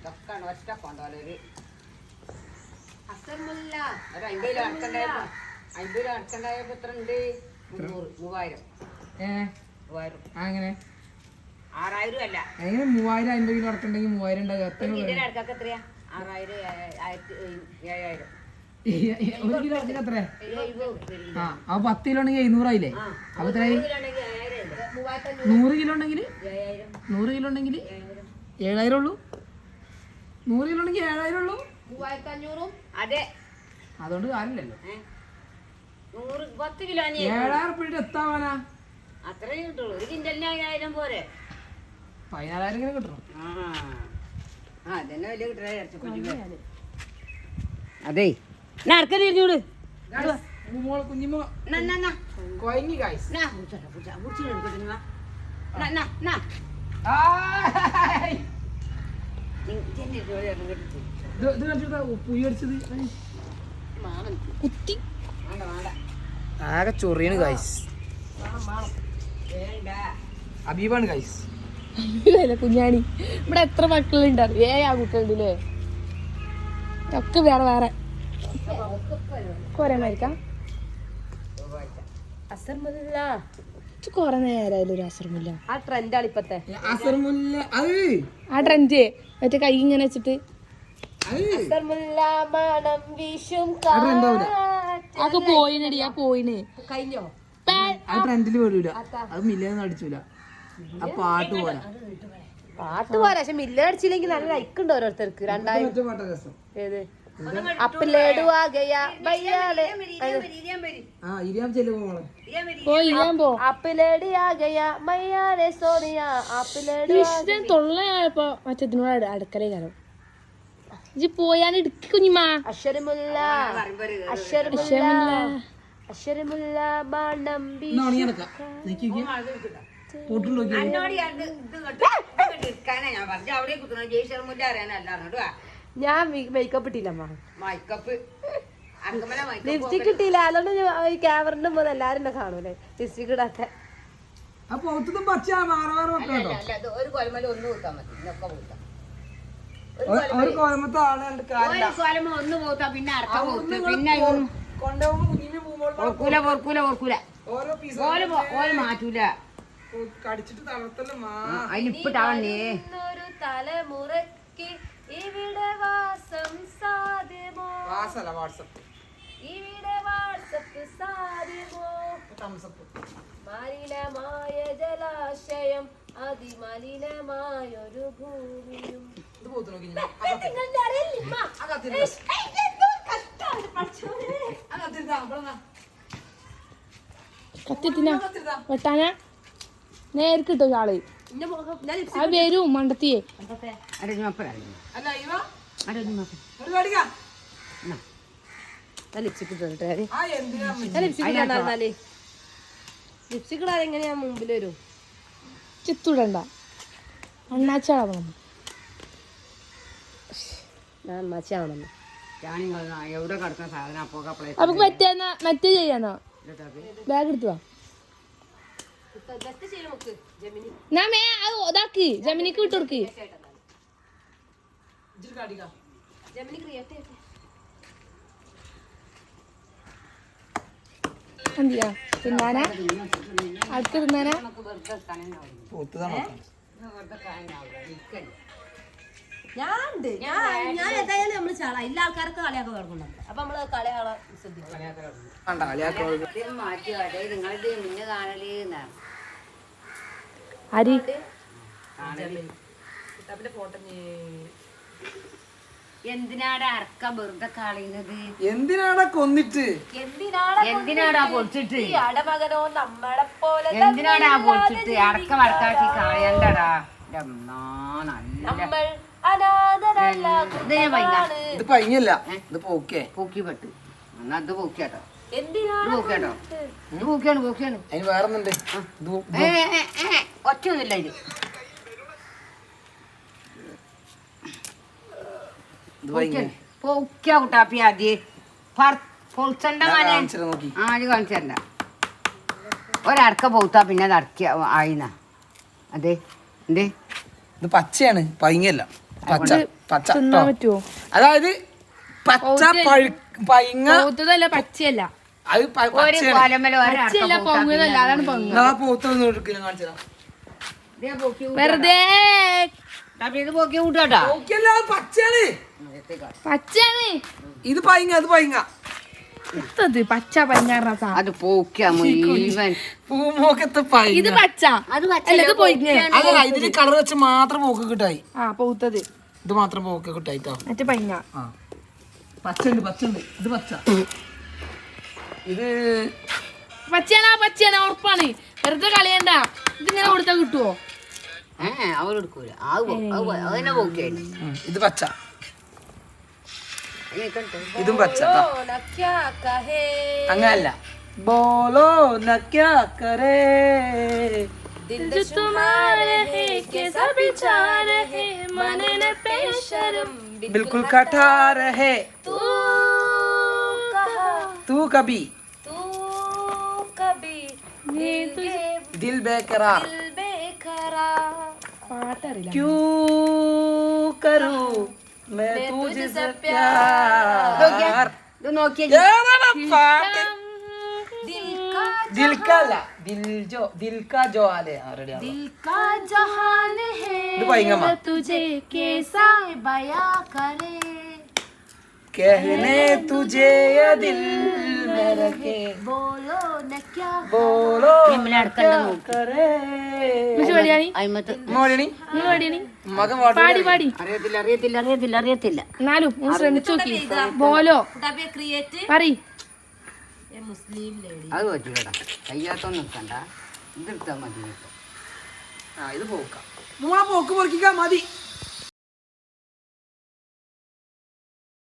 ഇതൊക്കെയാണ് ഒറ്റ കൊണ്ടോലൊരു ഒരു അമ്പത് കിലോ അടക്കണ്ടായപ്പോ അമ്പത് കിലോ അടക്കണ്ടായപ്പോ എത്ര ഉണ്ട്? മുന്നൂറ് മൂവായിരം. ഏ? മൂവായിരം. അങ്ങനെ ആറായിരം അല്ല. അങ്ങനെ മൂവായിരം അമ്പത് കിലോ അടക്കണ്ടെങ്കിൽ മൂവായിരം ഉണ്ടാകും. എത്ര കിലോ അടക്കൊക്കെ എത്രയാ? ആറായിരം ഏ- ആയിരത്തി ഏ- ഏഴായിരം ഒരു കിലോ അടക്കം എത്ര? എഴുപത് ഉറുപ്പിക ഒരു കിലോ. ആ അപ്പൊ പത്ത് കിലോ ഉണ്ടെങ്കിൽ എഴുന്നൂറായില്ലേ അപ്പൊ? മൂവായിരത്തി നൂറ് കിലോ ഉണ്ടെങ്കിൽ? നൂറ് കിലോ ഉണ്ടെങ്കിൽ ഏഴായിരം ഉള്ളൂ? നൂറ് കിലോ ഉണ്ടെങ്കിൽ ഏഴായിരം ഉള്ളൂ മൂവായിരത്തി അഞ്ഞൂറും അതെ. അതുകൊണ്ട് കാര്യമില്ലല്ലോ. ഏ? നൂറ് പത്ത് കിലോ അനി ഏഴായിരം ഉറുപ്പിട്ട് എത്താവാനാ? അത്രയും കിട്ടുള്ളൂ. ഒരു കിൻഡലിന് പോരെ. പതിനാലായിരം ഇങ്ങനെ കിട്ടണം. ആ. ആ അതന്നെ വലിയ കിട്ടണ അതെ. കുഞ്ഞിമോ തിരിഞ്ഞൂട് മോൾ കുഞ്ഞിമോ കൊയങ്ങി ഗൈസ് ഇത് ഇത് കണ്ടിട്ടാ പുയ്യ അടിച്ചത് കുത്തി. ആകെ ചൊറിയാണ് ഗൈസ് അബീബാണ് ഗൈസ് കുഞ്ഞാണി. ഇവിടെ എത്ര മക്കളുണ്ട്? ഏ ആ കുട്ടികളുണ്ടല്ലേ? ഒക്കെ വേറെ വേറെ. കൊറേ മരിക്കാം അസർമുല്ല കൊറേ നേരമായാലും ഒരു അസർമുല്ല. ആ ട്രെൻഡാണ് ഇപ്പത്തെ. അസർമുല്ല ആ ട്രെൻഡ് മറ്റേ കൈ ഇങ്ങനെ വെച്ചിട്ട്. അത് അസർമുല്ല മണം വീശും അത് ഉണ്ടാവൂല അതൊക്കെ പോയിനടി ആ പോയിന്. കഴിഞ്ഞോ? ആ ട്രെൻഡിൽ വീഴൂല അത്. മില്ലെന്ന് അടിച്ചൂല. ആ പാട്ട് പോരാ പക്ഷെ മില്ലടിച്ചില്ലെങ്കിൽ നല്ല ലൈക്ക് ഉണ്ട് ഓരോരുത്തർക്ക്? രണ്ടായിരം. ഏത്? അപ്പിലേടുവാകയാ ബയ്യാലെ. ആ മോളെ. പോയി ഞാൻ പോ അപ്പിലേടിയാകയാ മയ്യാലെ സോനിയ അപ്പിലേടി കൃഷ്ണൻ തൊള്ളയായപ്പോ മറ്റേതിനോട് അടുക്കളയിലാണ് ഇജ്ജ് പോയാൻ ഇടുക്കി കുഞ്ഞിമാ. അക്ഷരമുല്ല അക്ഷരമുല്ല അക്ഷരമുല്ല നോക്കി എന്നോട് ഞാൻ ഇത് എടുക്കാനാ ഞാൻ പറഞ്ഞു അവിടെ കുത്തുന്ന ജയ്ശർമുല്ല അറിയാനല്ല കേട്ടോ ഞാൻ മേക്കപ്പ് ഇട്ടില്ലമ്മ മൈക്കപ്പ് അങ്കമല മൈക്കപ്പ് ലിപ്സ്റ്റിക് ഇട്ടില്ല. അതുകൊണ്ട് ഈ ക്യാമറിന്റെ മുതൽ എല്ലാരും എന്നെ കാണൂലേ ലിപ്സ്റ്റിക് ഇടാത്ത. ഒരു കോലമത്തെ ആളെ ഒന്ന് പിന്നെ അർത്ഥ പിന്നെ ഓർക്കൂല ഓർക്കൂല ഓർക്കൂല. ഓൽ മാറ്റൂല. കടിച്ചിട്ട് തളർത്തല്ലേ അതിലിപ്പിട്ടാവണേ തലമുറയ്ക്ക് ഇവിടെ വാസം സാധ്യമോ? വാസല്ല വാട്സപ്പ്. ഇവിടെ വാട്സപ്പ് സാധ്യമോ? തംസപ്പ് മലിനമായ ജലാശയം അതിമലിനമായൊരു ഭൂമിയും. കത്തിത്തിനാ വെട്ടാനാ. നേർക്ക് കിട്ടും ആൾ വരും മണ്ടത്തിയെ. ലിപ്സ്റ്റിക് ലിപ്സ്റ്റിക് ഇടാതെ എങ്ങനെയാ മുമ്പിൽ വരും? ചിത്തൂടണ്ട. അണ്ണാച്ചാവണം. അപ്പളേ നമുക്ക് മറ്റേ മറ്റേ ചെയ്യാനോ? ബാഗ് എടുത്തു വാ. ബെസ്റ്റ് ചെയ്യ് നമുക്ക് ജമിനി. ഞാൻ മേ അത് ഇതാക്ക്. ജമിനിക്ക് വിട്ടു കൊടുക്ക്. ഇച്ചിരി കടിക്കാ ജമിനി ക്രിയേറ്റ് ചെയ്യട്ടെ. എന്തിയാ? തിന്നാനാ? അടുത്ത് തിന്നാനാ? ഇരിക്കല്ലേ. ഞാൻ ഞാൻ ഞാൻ ഏതായാലും നമ്മൾ ചാള എല്ലാ ആൾക്കാരൊക്കെ കളിയാക്കാൻ തുടങ്ങുന്നുണ്ട്. അപ്പൊ നമ്മൾ കളിയാളെ ശ്രദ്ധിക്കും കണ്ട കളിയാക്കോ ഇത് മാറ്റി നിങ്ങളുടെ മുന്നേ കാണൽ എന്നാണ്. അരി. എന്തിനാടാ അർക്ക വെറുതെ കളയുന്നത്? എന്തിനാടാ കൊന്നിട്ട്? എന്തിനാണ് എന്തിനാടാ പൊളിച്ചിട്ട്? അടമകനോ നമ്മളെ പോലെ എന്തിനാടാ പൊളിച്ചിട്ട്? അടക്ക വടക്കാക്കി കളയണ്ടടാ. നമ്മൾ ഇത് ഇത് പോക്കേ പോക്കി പെട്ട് എന്നാ ഇത് പൂക്കിയാട്ടോ. ഇത് പൂക്കിയാട്ടോ. ഇത് പൂക്കിയാണ് പൂക്കിയാണ്. അതിന് വേറെ ഒന്നുണ്ട് ഇത്. പൊക്കിയ കുട്ടാപ്പി ആദ്യം. പൊളിച്ചണ്ട മനെ. കാണിച്ചിട്ട് നോക്കി. ആ അത് കാണിച്ചു തരണ്ട. ഒരടക്ക പോത്താ പിന്നെ അത് അടക്കിയ ആയിന്ന. അതെ എന്തേ? ഇത് പച്ചയാണ് പൈങ്ങല്ല. പച്ച പച്ച. പറ്റുമോ അതായത് പച്ച പൈങ്ങ. പൗത്തതല്ല പച്ചയല്ല. അത് പച്ചയല്ല പൊങ്ങുന്നല്ല അതാണ് പൊങ്ങുന്നത്. പോത്തൊന്നും എടുക്കില്ല കാണിച്ചതാ വെറുതെ. ഇത് പച്ചയാണ്. പൈങ്ങ അത് പൈങ്ങ. പച്ച അത് മുഴുവൻ. പൂമോക്കത്തെ പൈങ്ങ. ഇത് പച്ച. അത് അല്ല ഇത് പോയിങ്ങ അതല്ല ഇതിൽ കളർ വെച്ച് മാത്രം പോക്ക് കിട്ടായി. ആ പൗത്തത്. ഇത് മാത്രം പോക്ക് കിട്ടായിട്ടോ? മറ്റേ പഞ്ഞ ആ. പച്ചുണ്ട് പച്ചുണ്ട് ഇത് പച്ച. ഇത് പച്ചയാണ് പച്ചയാണ് ഉറപ്പാണ്. വെറുതെ കളിയണ്ട. ഇതിങ്ങനെ കൊടുത്താൽ കിട്ടുവോ? ഏ അവരെടുക്കൂല അത് പോ- അത് പോ- അതന്നെ പോക്കേ ഉം, ഇത് പച്ച ഇതും പച്ച ട്ടോ. അങ്ങനല്ല ബോലോ നക്യാ കരേ बिल्कुल कठा रहे तू कभी दिल बेकरार പാട്ടറിയില്ല क्यों करूं मैं तुझसे प्यार ഇത് നോക്കിയ ഏതാണ് പാട്ടറിയില്ല ക്യൂ കരൂ ദിൽക്കല്ല ദിൽ ജോ ദിൽക്ക ജോ ആലെ തുജേ കേസാ ബയാ കരേ कहने तुझे ये दिल അറിയത്തില്ല അറിയത്തില്ല അറിയത്തില്ല അറിയത്തില്ല. എന്നാലും ഒന്ന് ശ്രമിച്ചു നോക്കി. ബോലോ പറയും. അത് പറ്റൂടാ കയ്യാത്തൊന്നും നിൽക്കണ്ട ഇതെടുത്താൽ മതി ആ ഇത് പോക്കാം. നിങ്ങളാ പോക്ക് പൊറിക്കുക മതി.